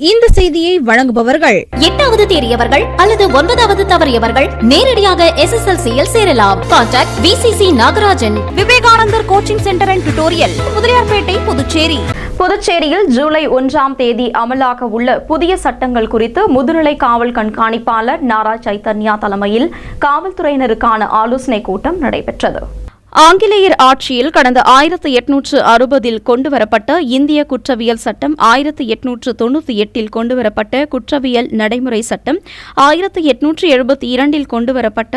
இந்த செய்தியை வழங்குபவர்கள் எட்டாவது தேறியவர்கள் அல்லது ஒன்பதாவது தவறியவர்கள் நேரடியாக எஸ்எஸ்எல்சியில் சேரலாம். Contact VCC Nagarajan Vivekanandar coaching centre and tutorial Mudaliarpet Puducherry. புதுச்சேரியில் ஜூலை ஒன்றாம் தேதி அமலாக உள்ள புதிய சட்டங்கள் குறித்து முதுநிலை காவல் கண்காணிப்பாளர் நாரா சைத்தன்யா தலைமையில் காவல்துறையினருக்கான ஆலோசனைக் கூட்டம் நடைபெற்றது. ஆங்கிலேயர் ஆட்சியில் கடந்த ஆயிரத்து எட்நூற்று அறுபதில் கொண்டுவரப்பட்ட இந்திய குற்றவியல் சட்டம் ஆயிரத்து எட்நூற்று தொன்னூற்றி எட்டில் கொண்டுவரப்பட்ட குற்றவியல் நடைமுறை சட்டம் ஆயிரத்து எட்நூற்று எழுபத்தி இரண்டில் கொண்டுவரப்பட்ட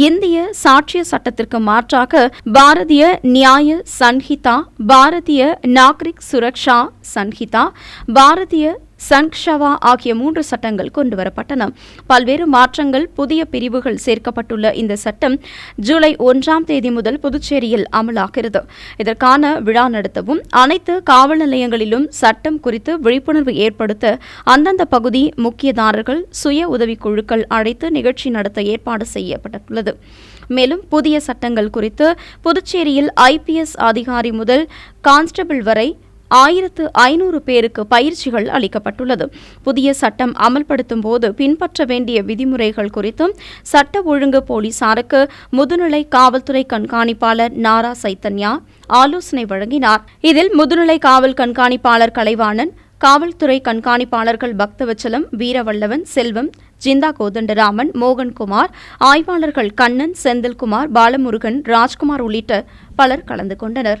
இந்திய சாட்சிய சட்டத்திற்கு மாற்றாக பாரதிய நியாய சன்ஹிதா பாரதிய நாகரிக் சுரக்ஷா சன்ஹிதா பாரதிய சங்ஷவா ஆகிய மூன்று சட்டங்கள் கொண்டுவரப்பட்டன. பல்வேறு மாற்றங்கள் புதிய பிரிவுகள் சேர்க்கப்பட்டுள்ள இந்த சட்டம் ஜூலை ஒன்றாம் தேதி முதல் புதுச்சேரியில் அமலாகிறது. இதற்கான விழா நடத்தவும் அனைத்து காவல் நிலையங்களிலும் சட்டம் குறித்து விழிப்புணர்வு ஏற்படுத்த அந்தந்த பகுதி முக்கியதாரர்கள் சுய உதவிக்குழுக்கள் அழைத்து நிகழ்ச்சி நடத்த ஏற்பாடு செய்யப்பட்டுள்ளது. மேலும் புதிய சட்டங்கள் குறித்து புதுச்சேரியில் ஐபிஎஸ் அதிகாரி முதல் கான்ஸ்டபிள் வரை ஆயிரத்து ஐநூறு பேருக்கு பயிற்சிகள் அளிக்கப்பட்டுள்ளது. புதிய சட்டம் அமல்படுத்தும் போது பின்பற்ற வேண்டிய விதிமுறைகள் குறித்தும் சட்ட ஒழுங்கு போலீசாருக்கு முதுநிலை காவல்துறை கண்காணிப்பாளர் நாரா சைத்தன்யா ஆலோசனை வழங்கினார். இதில் முதுநிலை காவல் கண்காணிப்பாளர் கலைவாணன் காவல்துறை கண்காணிப்பாளர்கள் பக்தவச்சலம் வீரவல்லவன் செல்வம் ஜிந்தா கோதண்டராமன் மோகன்குமார் ஆய்வாளர்கள் கண்ணன் செந்தில்குமார் பாலமுருகன் ராஜ்குமார் உள்ளிட்ட பலர் கலந்து கொண்டனர்.